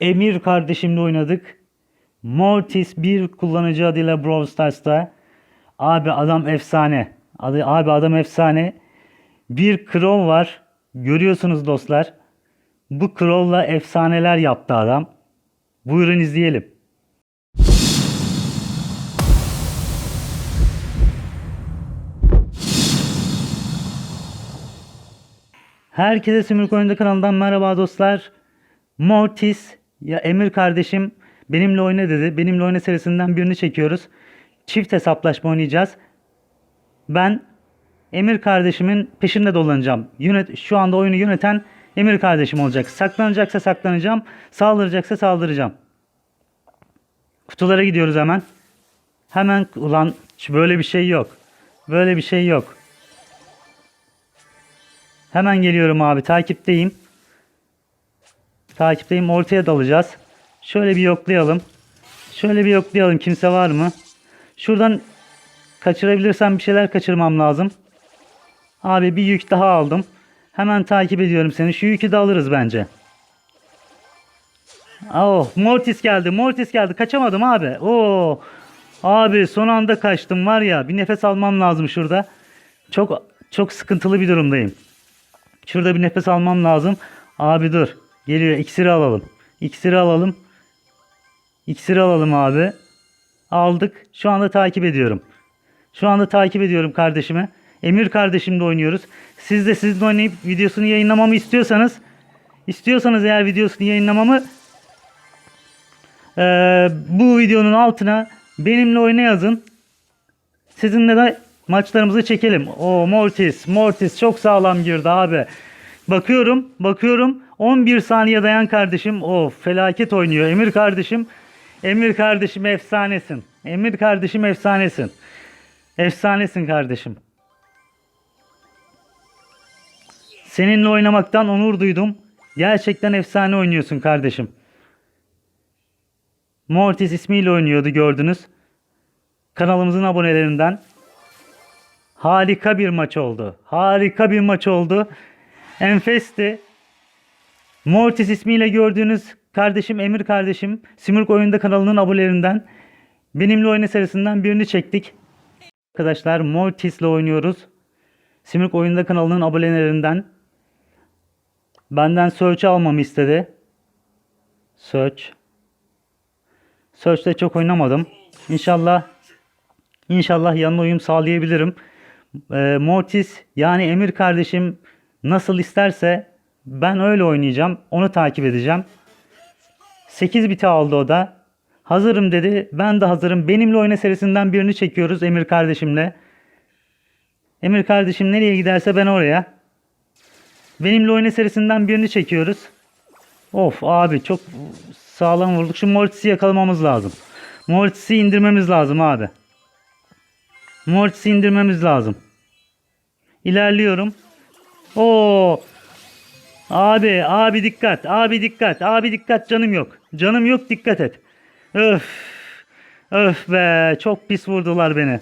Emir kardeşimle oynadık. Mortis bir kullanıcı adıyla Brawl Stars'ta. Abi adam efsane. Adı, abi adam efsane. Bir Crow var. Görüyorsunuz dostlar. Bu Crow'la efsaneler yaptı adam. Buyurun izleyelim. Herkese Sümürk Oyunda kanalından merhaba dostlar. Mortis ya Emir kardeşim benimle oyna dedi. Benimle oyna serisinden birini çekiyoruz. Çift hesaplaşma oynayacağız. Ben Emir kardeşimin peşinde dolanacağım. Yönet şu anda oyunu yöneten Emir kardeşim olacak. Saklanacaksa saklanacağım, saldıracaksa saldıracağım. Kutulara gidiyoruz hemen. Hemen ulan böyle bir şey yok. Böyle bir şey yok. Hemen geliyorum abi. Takipteyim. Takipteyim. Ortaya dalacağız. Şöyle bir yoklayalım. Şöyle bir yoklayalım. Kimse var mı? Şuradan kaçırabilirsem bir şeyler kaçırmam lazım. Abi bir yük daha aldım. Hemen takip ediyorum seni. Şu yükü de alırız bence. Oh, Mortis geldi. Mortis geldi. Kaçamadım abi. Oo. Abi son anda kaçtım var ya. Bir nefes almam lazım şurada. Çok çok sıkıntılı bir durumdayım. Şurada bir nefes almam lazım. Abi dur. Geliyor. İksiri alalım. İksiri alalım. İksiri alalım abi. Aldık. Şu anda takip ediyorum. Şu anda takip ediyorum kardeşimi. Emir kardeşimle oynuyoruz. Siz de sizinle oynayıp videosunu yayınlamamı istiyorsanız istiyorsanız eğer videosunu yayınlamamı eee, bu videonun altına benimle oyna yazın. Sizinle de maçlarımızı çekelim. O Mortis, Mortis çok sağlam girdi abi. Bakıyorum, bakıyorum. 11 saniye dayan kardeşim. O felaket oynuyor. Emir kardeşim. Emir kardeşim efsanesin. Emir kardeşim efsanesin. Efsanesin kardeşim. Seninle oynamaktan onur duydum. Gerçekten efsane oynuyorsun kardeşim. Mortis ismiyle oynuyordu gördünüz. Kanalımızın abonelerinden. Harika bir maç oldu. Harika bir maç oldu. Enfesti. Mortis ismiyle gördüğünüz kardeşim Emir kardeşim Simurg Oyunda kanalının abonelerinden benimle oyna serisinden birini çektik. Arkadaşlar Mortis'le oynuyoruz. Simurg Oyunda kanalının abonelerinden benden search almamı istedi. Search. Search'te çok oynamadım. İnşallah İnşallah yanına uyum sağlayabilirim. Ee, Mortis yani Emir kardeşim nasıl isterse ben öyle oynayacağım. Onu takip edeceğim. 8 biti aldı o da. Hazırım dedi. Ben de hazırım. Benimle oyna serisinden birini çekiyoruz Emir kardeşimle. Emir kardeşim nereye giderse ben oraya. Benimle oyna serisinden birini çekiyoruz. Of abi çok sağlam vurduk. Şu Mortis'i yakalamamız lazım. Mortis'i indirmemiz lazım abi. Mortis'i indirmemiz lazım. İlerliyorum. Oo. Abi, abi dikkat. Abi dikkat. Abi dikkat canım yok. Canım yok dikkat et. Öf. Öf be. Çok pis vurdular beni.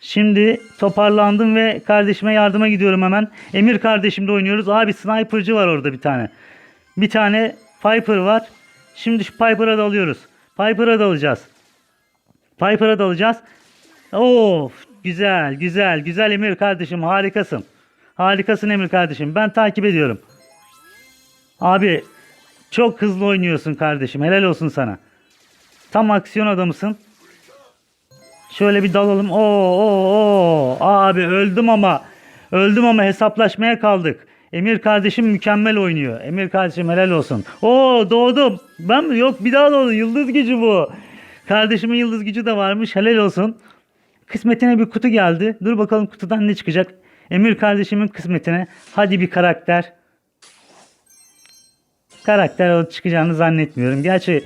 Şimdi toparlandım ve kardeşime yardıma gidiyorum hemen. Emir kardeşimle oynuyoruz. Abi sniper'cı var orada bir tane. Bir tane Piper var. Şimdi şu Piper'a dalıyoruz. Piper'a dalacağız. Piper'a dalacağız. Of güzel güzel güzel Emir kardeşim harikasın. Harikasın Emir kardeşim. Ben takip ediyorum. Abi çok hızlı oynuyorsun kardeşim. Helal olsun sana. Tam aksiyon adamısın. Şöyle bir dalalım. Oo, oo, oo. Abi öldüm ama. Öldüm ama hesaplaşmaya kaldık. Emir kardeşim mükemmel oynuyor. Emir kardeşim helal olsun. Oo doğdum. Ben mi? Yok bir daha doğdum. Yıldız gücü bu. Kardeşimin yıldız gücü de varmış. Helal olsun. Kısmetine bir kutu geldi. Dur bakalım kutudan ne çıkacak. Emir kardeşimin kısmetine. Hadi bir karakter. Karakter alıp çıkacağını zannetmiyorum. Gerçi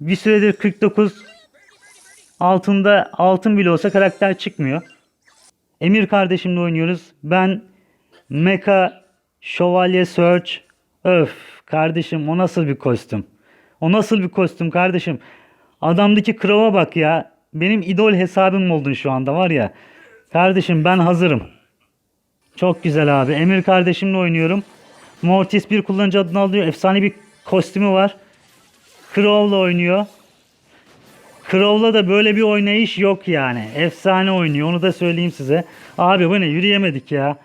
bir süredir 49 altında altın bile olsa karakter çıkmıyor. Emir kardeşimle oynuyoruz. Ben Mecha Şövalye Search. Öf kardeşim o nasıl bir kostüm? O nasıl bir kostüm kardeşim? Adamdaki krava bak ya. Benim idol hesabım oldun şu anda var ya. Kardeşim ben hazırım. Çok güzel abi. Emir kardeşimle oynuyorum. Mortis bir kullanıcı adını alıyor. Efsane bir kostümü var. Crow'la oynuyor. Crow'la da böyle bir oynayış yok yani. Efsane oynuyor. Onu da söyleyeyim size. Abi bu ne? Yürüyemedik ya.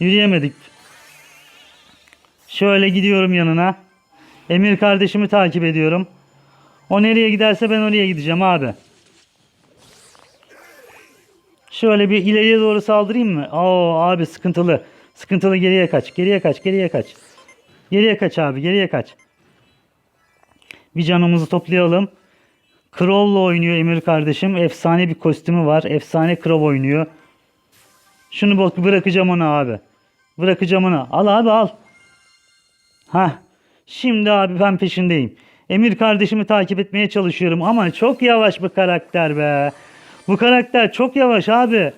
Yürüyemedik. Şöyle gidiyorum yanına. Emir kardeşimi takip ediyorum. O nereye giderse ben oraya gideceğim abi. Şöyle bir ileriye doğru saldırayım mı? Oo abi sıkıntılı. Sıkıntılı geriye kaç. Geriye kaç. Geriye kaç. Geriye kaç abi. Geriye kaç. Bir canımızı toplayalım. Crow'la oynuyor Emir kardeşim. Efsane bir kostümü var. Efsane Crow oynuyor. Şunu bırakacağım ona abi. Bırakacağım ona. Al abi al. Ha. Şimdi abi ben peşindeyim. Emir kardeşimi takip etmeye çalışıyorum ama çok yavaş bu karakter be. Bu karakter çok yavaş abi.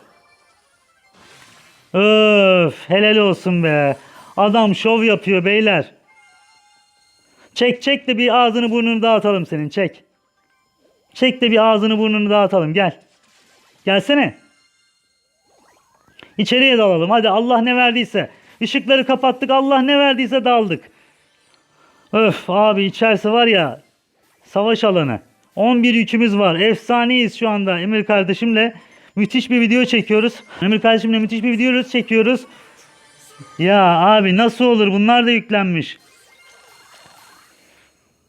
Öf, helal olsun be. Adam şov yapıyor beyler. Çek çek de bir ağzını burnunu dağıtalım senin çek. Çek de bir ağzını burnunu dağıtalım gel. Gelsene. İçeriye dalalım hadi Allah ne verdiyse. Işıkları kapattık Allah ne verdiyse daldık. Öf abi içerisi var ya savaş alanı. 11 yükümüz var. Efsaneyiz şu anda Emir kardeşimle. Müthiş bir video çekiyoruz. Emir kardeşimle müthiş bir video çekiyoruz. Ya abi nasıl olur bunlar da yüklenmiş.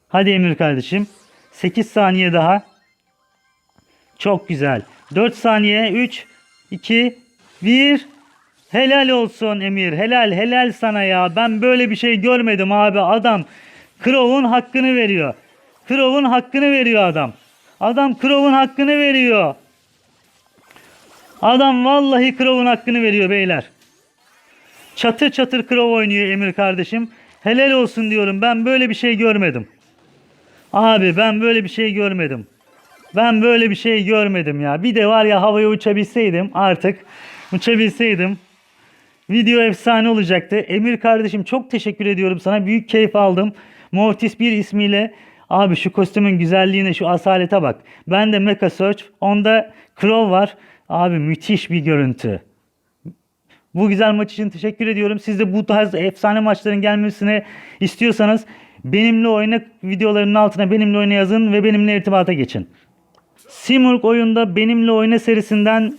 Hadi Emir kardeşim. 8 saniye daha. Çok güzel. 4 saniye. 3, 2, 1. Helal olsun Emir. Helal helal sana ya. Ben böyle bir şey görmedim abi. Adam Crow'un hakkını veriyor. Crow'un hakkını veriyor adam. Adam Crow'un hakkını veriyor. Adam vallahi Crow'un hakkını veriyor beyler. Çatır çatır Crow oynuyor Emir kardeşim. Helal olsun diyorum. Ben böyle bir şey görmedim. Abi ben böyle bir şey görmedim. Ben böyle bir şey görmedim ya. Bir de var ya havaya uçabilseydim artık uçabilseydim video efsane olacaktı. Emir kardeşim çok teşekkür ediyorum sana. Büyük keyif aldım. Mortis 1 ismiyle abi şu kostümün güzelliğine şu asalete bak. Ben de Mecha Search. Onda Crow var. Abi müthiş bir görüntü. Bu güzel maç için teşekkür ediyorum. Siz de bu tarz efsane maçların gelmesini istiyorsanız benimle oyna videolarının altına benimle oyna yazın ve benimle irtibata geçin. Simurg oyunda benimle oyna serisinden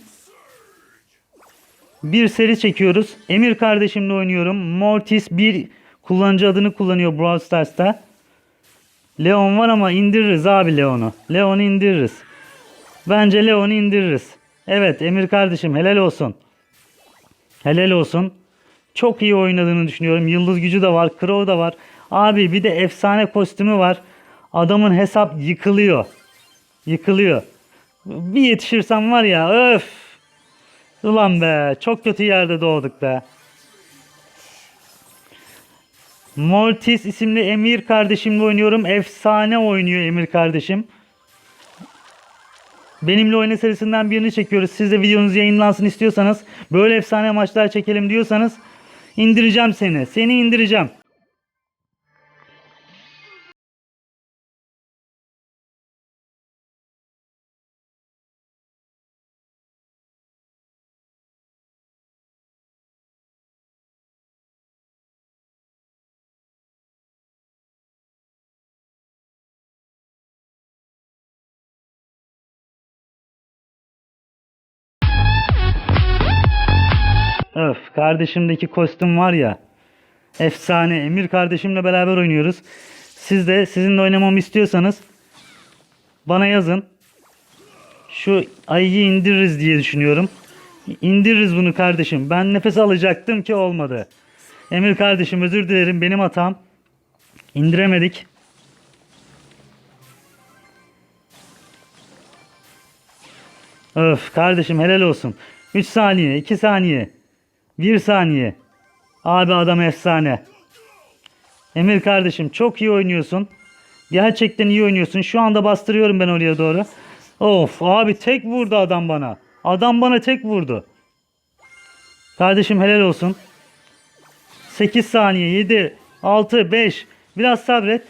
bir seri çekiyoruz. Emir kardeşimle oynuyorum. Mortis bir kullanıcı adını kullanıyor Brawl Stars'ta. Leon var ama indiririz abi Leon'u. Leon'u indiririz. Bence Leon'u indiririz. Evet Emir kardeşim helal olsun. Helal olsun. Çok iyi oynadığını düşünüyorum. Yıldız gücü de var. Crow da var. Abi bir de efsane kostümü var. Adamın hesap yıkılıyor. Yıkılıyor. Bir yetişirsem var ya öf. Ulan be çok kötü yerde doğduk be. Mortis isimli Emir kardeşimle oynuyorum. Efsane oynuyor Emir kardeşim. Benimle oyna serisinden birini çekiyoruz. Siz de videonuz yayınlansın istiyorsanız, böyle efsane maçlar çekelim diyorsanız indireceğim seni. Seni indireceğim. Öf kardeşimdeki kostüm var ya. Efsane. Emir kardeşimle beraber oynuyoruz. Siz de sizinle oynamamı istiyorsanız bana yazın. Şu ayıyı indiririz diye düşünüyorum. İndiririz bunu kardeşim. Ben nefes alacaktım ki olmadı. Emir kardeşim özür dilerim benim hatam. İndiremedik. Öf kardeşim helal olsun. 3 saniye, 2 saniye, 1 saniye. Abi adam efsane. Emir kardeşim çok iyi oynuyorsun. Gerçekten iyi oynuyorsun. Şu anda bastırıyorum ben oraya doğru. Of abi tek vurdu adam bana. Adam bana tek vurdu. Kardeşim helal olsun. 8 saniye, 7, 6, 5. Biraz sabret.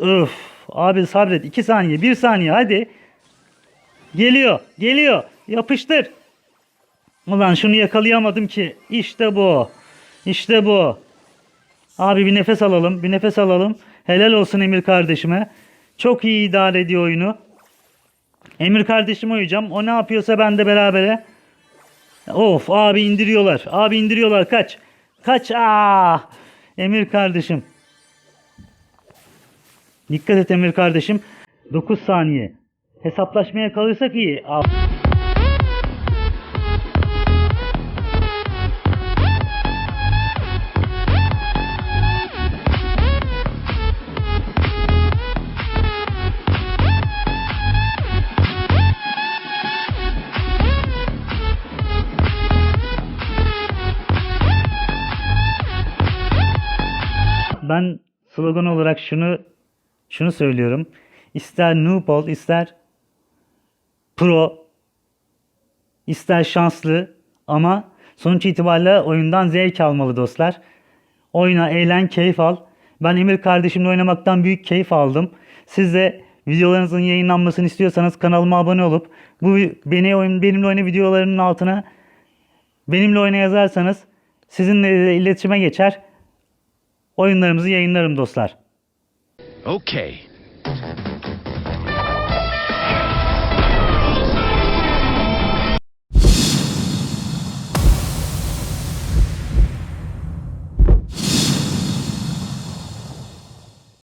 Öf. Abi sabret. 2 saniye, 1 saniye hadi. Geliyor, geliyor. Yapıştır. Ulan şunu yakalayamadım ki. İşte bu. İşte bu. Abi bir nefes alalım. Bir nefes alalım. Helal olsun Emir kardeşime. Çok iyi idare ediyor oyunu. Emir kardeşime uyacağım. O ne yapıyorsa ben de berabere. Of abi indiriyorlar. Abi indiriyorlar. Kaç. Kaç. Aa! Emir kardeşim. Dikkat et Emir kardeşim. 9 saniye. Hesaplaşmaya kalırsak iyi. Aa. Slogan olarak şunu şunu söylüyorum. İster noob ol, ister pro, ister şanslı ama sonuç itibariyle oyundan zevk almalı dostlar. Oyna, eğlen, keyif al. Ben Emir kardeşimle oynamaktan büyük keyif aldım. Siz de videolarınızın yayınlanmasını istiyorsanız kanalıma abone olup bu beni benimle oyna videolarının altına benimle oyna yazarsanız sizinle iletişime geçer. Oyunlarımızı yayınlarım dostlar. Okay.